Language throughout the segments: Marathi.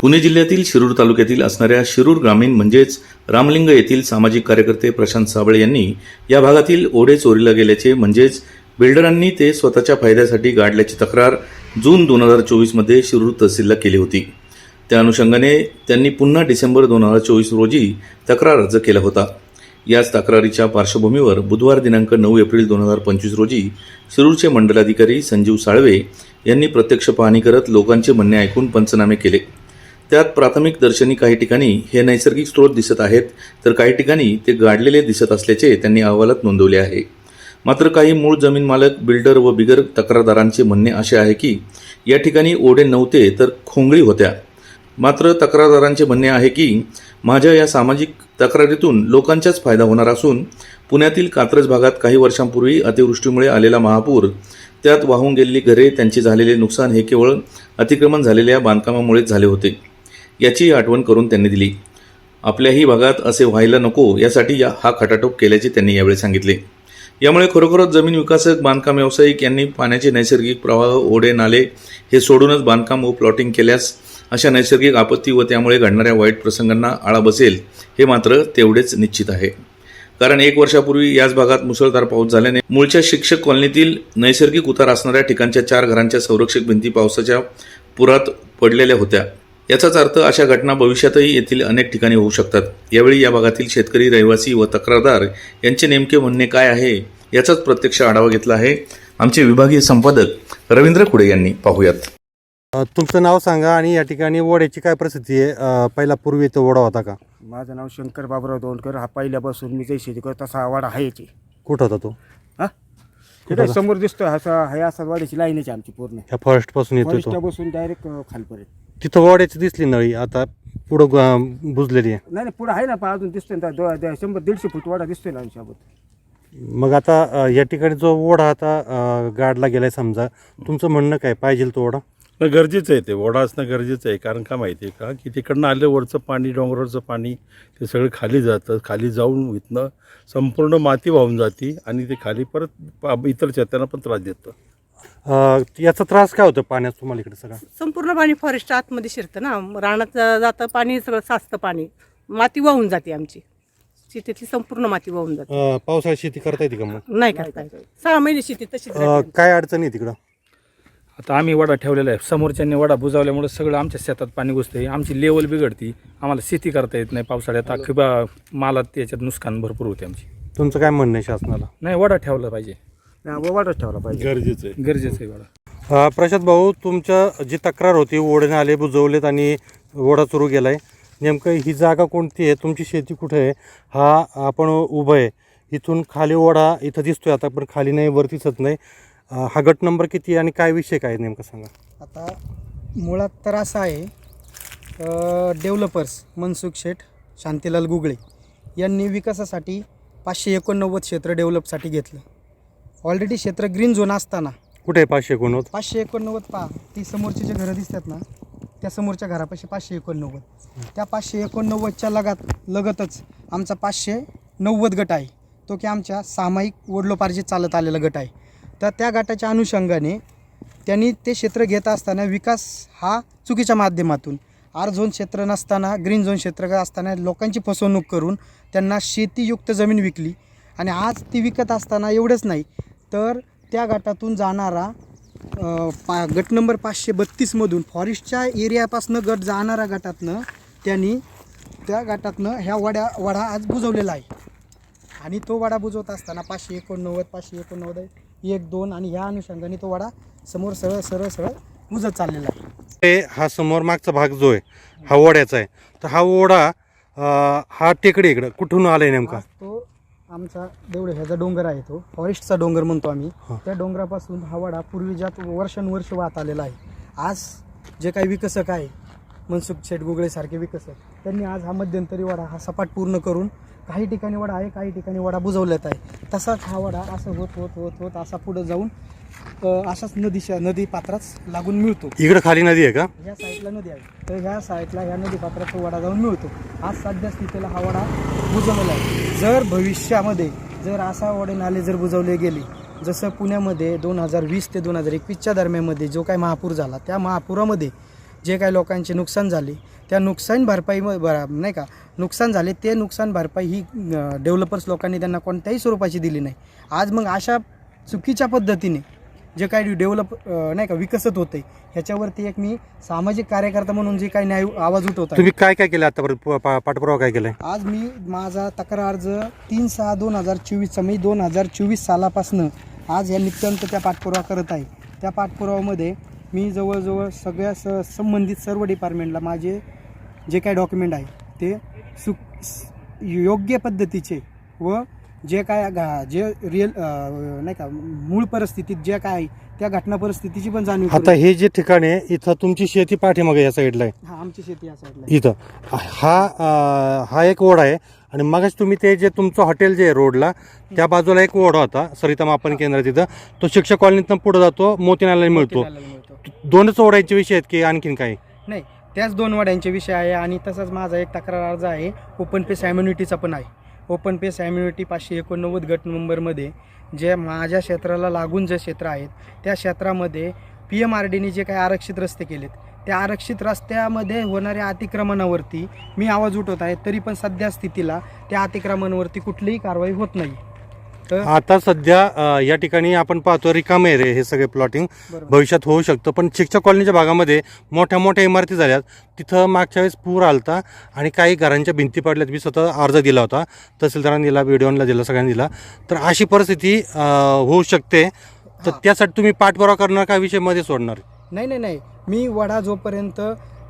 पुणे जिल्ह्यातील शिरूर तालुक्यातील असणाऱ्या शिरूर ग्रामीण म्हणजेच रामलिंग येथील सामाजिक कार्यकर्ते प्रशांत साबळे यांनी या भागातील ओढे चोरीला गेल्याचे म्हणजेच बिल्डरांनी ते स्वतःच्या फायद्यासाठी गाडल्याची तक्रार जून दोन हजार चोवीसमध्ये शिरूर तहसीलला केली होती. त्या अनुषंगाने त्यांनी पुन्हा डिसेंबर दोन हजार चोवीस रोजी तक्रार अर्ज केला होता. याच तक्रारीच्या पार्श्वभूमीवर बुधवार दिनांक नऊ एप्रिल दोन हजार पंचवीस रोजी शिरूरचे मंडलाधिकारी संजीव साळवे यांनी प्रत्यक्ष पाहणी करत लोकांचे म्हणणे ऐकून पंचनामे केले. त्यात प्राथमिक दर्शनी काही ठिकाणी हे नैसर्गिक स्रोत दिसत आहेत तर काही ठिकाणी ते गाडलेले दिसत असल्याचे त्यांनी अहवालात नोंदवले आहे. मात्र काही मूळ जमीन मालक बिल्डर व बिगर तक्रारदारांचे म्हणणे असे आहे की या ठिकाणी ओढे नव्हते तर खोंगळी होत्या. मात्र तक्रारदारांचे म्हणणे आहे की माझ्या या सामाजिक तक्रारीतून लोकांचाच फायदा होणार असून पुण्यातील कात्रज भागात काही वर्षांपूर्वी अतिवृष्टीमुळे आलेला महापूर त्यात वाहून गेलेली घरे त्यांचे झालेले नुकसान हे केवळ अतिक्रमण झालेल्या बांधकामामुळेच झाले होते. याची आठवण करून त्यांनी दिली. आपल्याही भागात असे व्हायला नको यासाठी या हा खटाटोप केल्याचे त्यांनी यावेळी सांगितले. यामुळे खरोखरच जमीन विकासक बांधकाम व्यावसायिक यांनी पाण्याचे नैसर्गिक प्रवाह ओढे नाले हे सोडूनच बांधकाम व प्लॉटिंग केल्यास अशा नैसर्गिक आपत्ती व त्यामुळे घडणाऱ्या वाईट प्रसंगांना आळा बसेल हे मात्र तेवढेच निश्चित आहे. कारण एक वर्षापूर्वी याच भागात मुसळधार पाऊस झाल्याने मूळच्या शिक्षक कॉलनीतील नैसर्गिक उतार असणाऱ्या ठिकाणच्या चार घरांच्या संरक्षक भिंती पावसाच्या पुरात पडलेल्या होत्या. याचाच अर्थ अशा घटना भविष्यातही येथील अनेक ठिकाणी होऊ शकतात. यावेळी या भागातील शेतकरी रहिवासी व तक्रारदार यांचे नेमके म्हणणे काय आहे याचाच प्रत्यक्ष आढावा घेतला आहे आमचे विभागीय संपादक रवींद्र खुडे यांनी. पाहूयात. तुमचं नाव सांगा आणि या ठिकाणी ओढ्याची काय परिस्थिती आहे? पहिला पूर्वी इथं ओढा होता का? माझं नाव शंकर बाबुराव दोंडकर हा पहिल्यापासून मी जे शेती करतो तसा हा वाडा आहे याची. कुठं होता तो? हा? समोर दिसतोय असा हे असा वाड्याची लाईन आहे आमची पूर्ण. ह्या फॉरेस्टपासून येतो तो. डायरेक्ट खालपर्यंत. तिथं ओढ्याची दिसली नळी आता पुढं ग- बुजलेली आहे. नाही नाही पुढे आहे ना पण अजून दिसतोय ना दो- दो- शंभर दीडशे फूट वाडा दिसतोय ना आमच्यासोबत मग आता अ, या ठिकाणी जो ओढा आता अ, गाडला गेलाय समजा तुमचं म्हणणं काय? पाहिजे तो ओढा नाही गरजेचं आहे ते. ओढा असणं गरजेचं आहे. कारण का माहिती आहे का? की तिकडनं आलं वरचं पाणी डोंगरावरचं पाणी ते सगळं खाली जातं. खाली जाऊन इथनं संपूर्ण माती वाहून जाते आणि ते खाली परत पा- इतर शेतांना पण त्रास देतं. अ, याचा त्रास काय होतं पाण्यात तुम्हाला इकडे सगळा? संपूर्ण पाणी फॉरेस्ट आतमध्ये शिरतं ना. रानात जातं पाणी सगळं साचतं पाणी. माती वाहून जाते आमची. शेतीतली संपूर्ण माती वाहून जाते. अ, पावसाळ्यात शेती करता येते का मग? नाही करता येत. सहा महिने शेती तशीच अ, राहते. काय अडचण आहे तिकडं? आता आम्ही वडा ठेवलेला आहे. समोरच्यांनी वडा बुजावल्यामुळे सगळं आमच्या शेतात पाणी घुसते आमची लेवल बिघडती. आम्हाला शेती करता येत नाही पावसाळ्यात. बा मालात त्याच्यात नुकसान भरपूर होते आमची. तुमचं काय म्हणणं आहे शासनाला? नाही वडा ठेवला पाहिजे. वाडाच ठेवला पाहिजे. गरजेचं आहे. गरजेचं आहे वडा अ, प्रशांत भाऊ तुमच्या जी तक्रार होती ओढे आले बुजवलेत आणि ओढा सुरू केलाय नेमकं ही जागा कोणती आहे? तुमची शेती कुठे आहे? हा आपण उभं आहे. इथून खाली ओढा इथं दिसतोय आता पण खाली नाही वर दिसत नाही. अ, हा गट नंबर किती आहे आणि काय विषय काय आहे नेमकं सांगा. आता मुळात तर असं आहे डेव्हलपर्स मनसुख शेठ शांतीलाल गुगळे यांनी विकासासाठी पाचशे एकोणनव्वद क्षेत्र डेव्हलपसाठी घेतलं. ऑलरेडी क्षेत्र ग्रीन झोन असताना. कुठे आहे पाचशे एकोणवद पाचशे एकोणनव्वद पहा ती समोरची जे घरं दिसतात ना त्या समोरच्या घरापाशी पाचशे एकोणनव्वद. त्या पाचशे एकोणनव्वदच्या लगात लगतच आमचा पाचशे नव्वद गट आहे. तो की आमच्या सामायिक वडलोपार्जित चालत आलेला गट आहे. तर त्या गटाच्या अनुषंगाने त्यांनी ते क्षेत्र घेत असताना विकास हा चुकीच्या माध्यमातून. आर झोन क्षेत्र नसताना ग्रीन झोन क्षेत्र असताना लोकांची फसवणूक करून त्यांना शेतीयुक्त जमीन विकली. आणि आज ती विकत असताना एवढंच नाही तर त्या गटातून जाणारा पा गट नंबर पाचशे बत्तीसमधून फॉरेस्टच्या एरियापासनं गट जाणाऱ्या गटातनं त्यांनी त्या गटातनं ह्या वड्या वडा आज बुजवलेला आहे. आणि तो वडा बुजवत असताना पाचशे एकोणनव्वद पाचशे एकोणनव्वद एक दोन आणि ह्या अनुषंगाने तो वडा समोर सरळ सरळ सरळ बुजत चाललेला आहे. ते हा समोर मागचा भाग जो आहे हा ओढ्याचा आहे. तर हा ओढा अ, हा टेकडी इकडं कुठून आलाय नेमका? तो आमचा देवढे ह्याचा डोंगर आहे तो. फॉरेस्टचा डोंगर म्हणतो आम्ही. त्या डोंगरापासून हा वडा पूर्वी ज्यात वर्षानुवर्ष वाहत आलेला आहे. आज जे काही विकसक आहे मनसुख शेठ गुगळेसारखे विकसक त्यांनी आज हा मध्यंतरी वडा हा सपाट पूर्ण करून काही ठिकाणी वडा आहे काही ठिकाणी वडा बुजवण्यात आहे. तसाच हा वडा असं होत होत होत होत असा पुढं जाऊन अ, असाच नदीच्या नदी पात्राच लागून मिळतो. इकडं खाली नदी आहे का? ह्या साईडला नदी आहे. तर ह्या साईडला ह्या नदी पात्रात वडा जाऊन मिळतो. आज सध्या स्थितीला हा वडा बुजवलेला आहे. जर भविष्यामध्ये जर असा वडे नाले जर बुजवले गेले जसं पुण्यामध्ये दोन हजार वीस ते दोन हजार एकवीसच्या दरम्यानमध्ये जो काही महापूर झाला त्या महापुरामध्ये जे काही लोकांचे नुकसान झाले त्या नुकसान भरपाई म- भरा नाही का? नुकसान झाले ते नुकसान भरपाई ही डेव्हलपर्स लोकांनी त्यांना कोणत्याही स्वरूपाची दिली नाही. आज मग अशा चुकीच्या पद्धतीने जे काही डेव्हलप नाही का विकसित होते ह्याच्यावरती एक मी सामाजिक कार्यकर्ता म्हणून जे काही न्याय आवाज उठवत तुम्ही काय काय केलं आतापर्यंत? पा- पाठपुरावा काय केलाय? आज मी माझा तक्रार अर्ज तीन सहा दोन हजार चोवीसचा मी दोन हजार चोवीस सालापासनं आज या नित्यंत त्या पाठपुरावा करत आहे. त्या पाठपुराव्यामध्ये मी जवळजवळ सगळ्या स संबंधित सर्व डिपार्टमेंटला माझे जे काय डॉक्युमेंट आहे ते सु योग्य पद्धतीचे व जे काय घा- जे रिअल नाही का मूळ परिस्थितीत जे काय आहे त्या घटना परिस्थितीची पण जाणीव आता करून- हे जे ठिकाण आहे इथं तुमची शेती पाठीमागे या साईडला आहे. हा आमची शेती या साईडला आहे. इथं. हा अं, हा एक ओढा आहे. आणि मगच तुम्ही ते जे तुमचं हॉटेल जे आहे रोडला त्या बाजूला एक ओढा होता सरिता मापन केंद्र तिथं. तो शिक्षक कॉलनीतनं पुढे जातो मोतीनाला मिळतो. मिळतो. दोनच ओढायचे विषय आहेत की आणखीन काय नाही त्याच दोन वाड्यांचे विषय आहे आणि तसंच माझा एक तक्रार अर्ज आहे ओपन पेस ॲम्युनिटीचा पण आहे. ओपन पेस ॲम्युनिटी पाचशे एकोणनव्वद गट नंबरमध्ये जे माझ्या क्षेत्राला लागून जे क्षेत्र आहेत त्या क्षेत्रामध्ये पी एम आर डीने जे काही आरक्षित रस्ते केलेत त्या आरक्षित रस्त्यामध्ये होणाऱ्या अतिक्रमणावरती मी आवाज उठवत आहे तरी पण सध्या स्थितीला त्या अतिक्रमणावरती कुठलीही कारवाई होत नाही. तर आता सध्या अं, या ठिकाणी आपण पाहतो रिकामे रे हे सगळे प्लॉटिंग. भविष्यात होऊ शकतं. पण शिक्षक कॉलनीच्या भागामध्ये मोठ्या मोठ्या इमारती झाल्यात. तिथं मागच्या वेळेस पूर आलता आणि काही घरांच्या भिंती पडल्यात. मी स्वतः अर्ज दिला होता. तहसीलदारांनी दिला बीडीओनला दिला सगळ्यांनी दिला. तर अशी परिस्थिती अं, होऊ शकते. तर. त्यासाठी तुम्ही पाठपुरावा करणार का विषयमध्ये सोडणार? नाही नाही नाही. मी वडा जोपर्यंत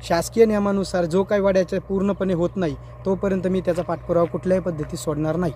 शासकीय नियमानुसार जो काही वड्याच्या पूर्णपणे होत नाही तोपर्यंत मी त्याचा पाठपुरावा कुठल्याही पद्धतीत सोडणार नाही.